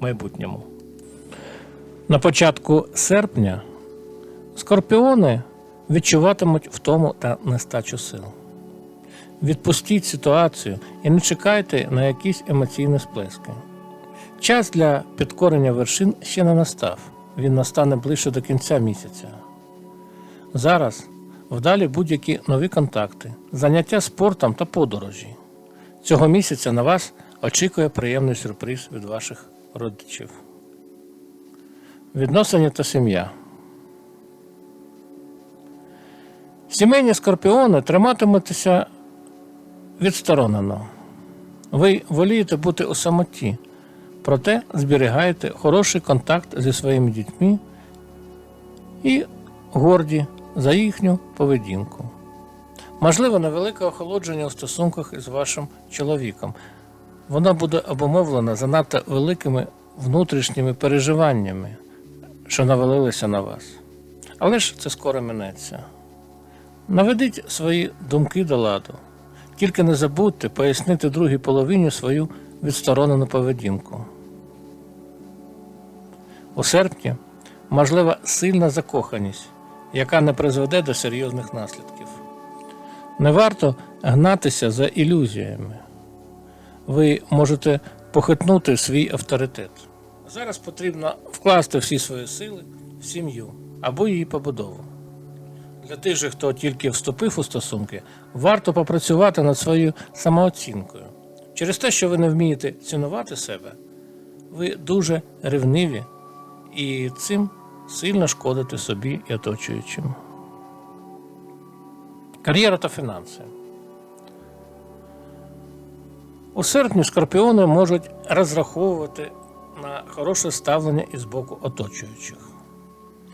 майбутньому. На початку серпня скорпіони відчуватимуть втому та нестачу сил. Відпустіть ситуацію і не чекайте на якісь емоційні сплески. Час для підкорення вершин ще не настав, він настане ближче до кінця місяця. Зараз вдалі будь-які нові контакти, заняття спортом та подорожі. Цього місяця на вас очікує приємний сюрприз від ваших родичів. Відносини та сім'я. Сімейні скорпіони триматиметеся відсторонено. Ви волієте бути у самоті, проте зберігаєте хороший контакт зі своїми дітьми і горді за їхню поведінку. Можливо, невелике охолодження у стосунках із вашим чоловіком. Воно буде обумовлено занадто великими внутрішніми переживаннями, що навалилися на вас. Але ж це скоро минеться. Наведіть свої думки до ладу. Тільки не забудьте пояснити другій половині свою відсторонену поведінку. У серпні можлива сильна закоханість, яка не призведе до серйозних наслідків. Не варто гнатися за ілюзіями. Ви можете похитнути свій авторитет. Зараз потрібно вкласти всі свої сили в сім'ю або її побудову. Для тих же, хто тільки вступив у стосунки, варто попрацювати над своєю самооцінкою. Через те, що ви не вмієте цінувати себе, ви дуже ревниві і цим сильно шкодите собі і оточуючим. Кар'єра та фінанси. У серпні скорпіони можуть розраховувати на хороше ставлення із боку оточуючих.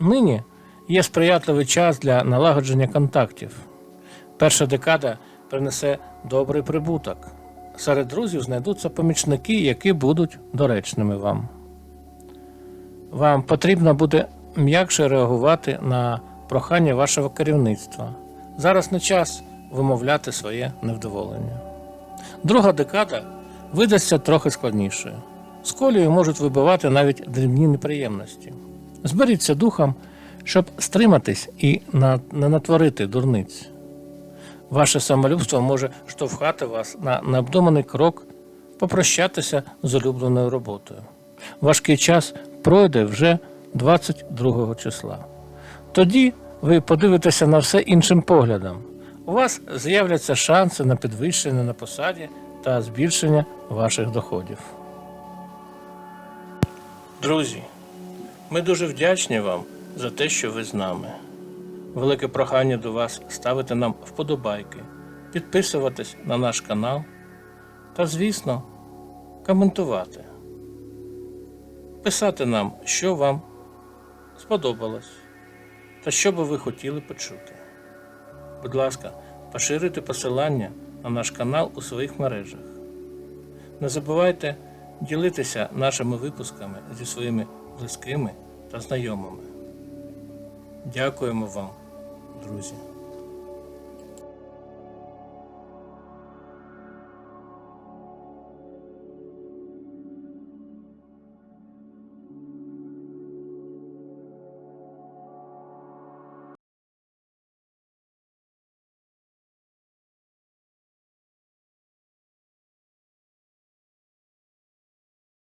Нині є сприятливий час для налагодження контактів. Перша декада принесе добрий прибуток. Серед друзів знайдуться помічники, які будуть доречними вам. Вам потрібно буде м'якше реагувати на прохання вашого керівництва. Зараз не час вимовляти своє невдоволення. Друга декада видасться трохи складнішою. З колею можуть вибивати навіть дрібні неприємності. Зберіться духом, щоб стриматись і не натворити дурниць. Ваше самолюбство може штовхати вас на необдуманий крок попрощатися з улюбленою роботою. Важкий час пройде вже 22 числа. Тоді ви подивитеся на все іншим поглядом. У вас з'являться шанси на підвищення на посаді та збільшення ваших доходів. Друзі, ми дуже вдячні вам за те, що ви з нами. Велике прохання до вас ставити нам вподобайки, підписуватись на наш канал та, звісно, коментувати. Писати нам, що вам сподобалось та що би ви хотіли почути. Будь ласка, поширюйте посилання на наш канал у своїх мережах. Не забувайте ділитися нашими випусками зі своїми близькими та знайомими. Дякуємо вам, друзі.